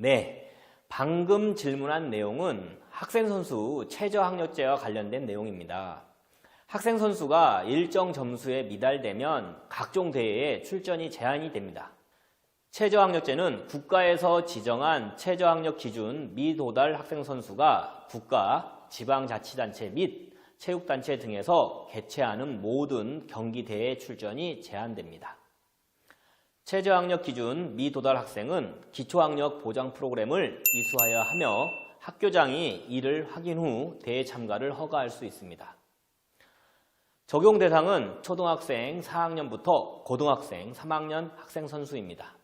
네, 방금 질문한 내용은 학생 선수 최저 학력제와 관련된 내용입니다. 학생 선수가 일정 점수에 미달되면 각종 대회에 출전이 제한이 됩니다. 최저 학력제는 국가에서 지정한 최저 학력 기준 미도달 학생 선수가 국가, 지방자치단체 및 체육단체 등에서 개최하는 모든 경기 대회 출전이 제한됩니다. 최저학력 기준 미도달 학생은 기초학력 보장 프로그램을 이수하여야 하며 학교장이 이를 확인 후 대회 참가를 허가할 수 있습니다. 적용 대상은 초등학생 4학년부터 고등학생 3학년 학생 선수입니다.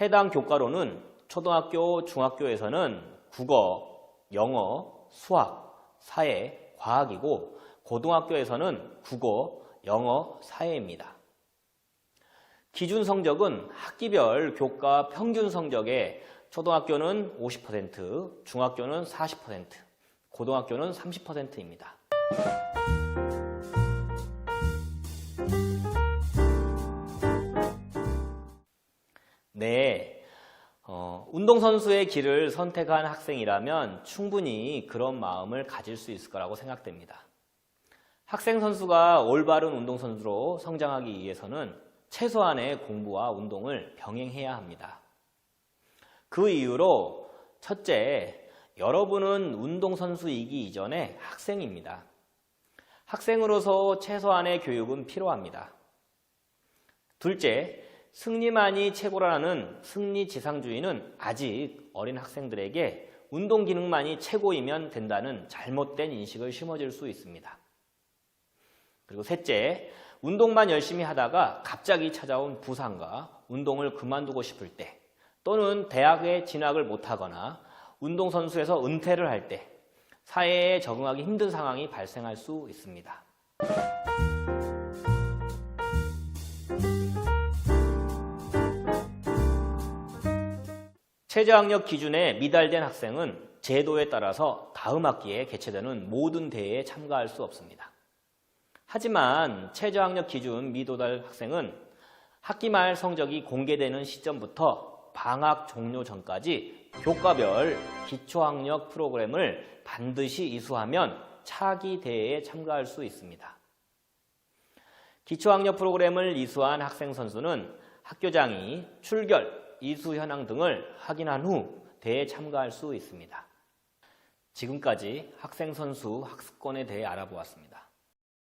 해당 교과로는 초등학교, 중학교에서는 국어, 영어, 수학, 사회, 과학이고 고등학교에서는 국어, 영어, 사회입니다. 기준 성적은 학기별 교과 평균 성적에 초등학교는 50%, 중학교는 40%, 고등학교는 30%입니다. 운동선수의 길을 선택한 학생이라면 충분히 그런 마음을 가질 수 있을 거라고 생각됩니다. 학생 선수가 올바른 운동선수로 성장하기 위해서는 최소한의 공부와 운동을 병행해야 합니다. 그 이유로 첫째, 여러분은 운동선수이기 이전에 학생입니다. 학생으로서 최소한의 교육은 필요합니다. 둘째, 승리만이 최고라는 승리 지상주의는 아직 어린 학생들에게 운동 기능만이 최고이면 된다는 잘못된 인식을 심어줄 수 있습니다. 그리고 셋째, 운동만 열심히 하다가 갑자기 찾아온 부상과 운동을 그만두고 싶을 때 또는 대학에 진학을 못하거나 운동선수에서 은퇴를 할 때 사회에 적응하기 힘든 상황이 발생할 수 있습니다. 최저학력 기준에 미달된 학생은 제도에 따라서 다음 학기에 개최되는 모든 대회에 참가할 수 없습니다. 하지만 최저학력 기준 미도달 학생은 학기 말 성적이 공개되는 시점부터 방학 종료 전까지 교과별 기초학력 프로그램을 반드시 이수하면 차기 대회에 참가할 수 있습니다. 기초학력 프로그램을 이수한 학생 선수는 학교장이 출결, 이수 현황 등을 확인한 후 대회에 참가할 수 있습니다. 지금까지 학생 선수 학습권에 대해 알아보았습니다.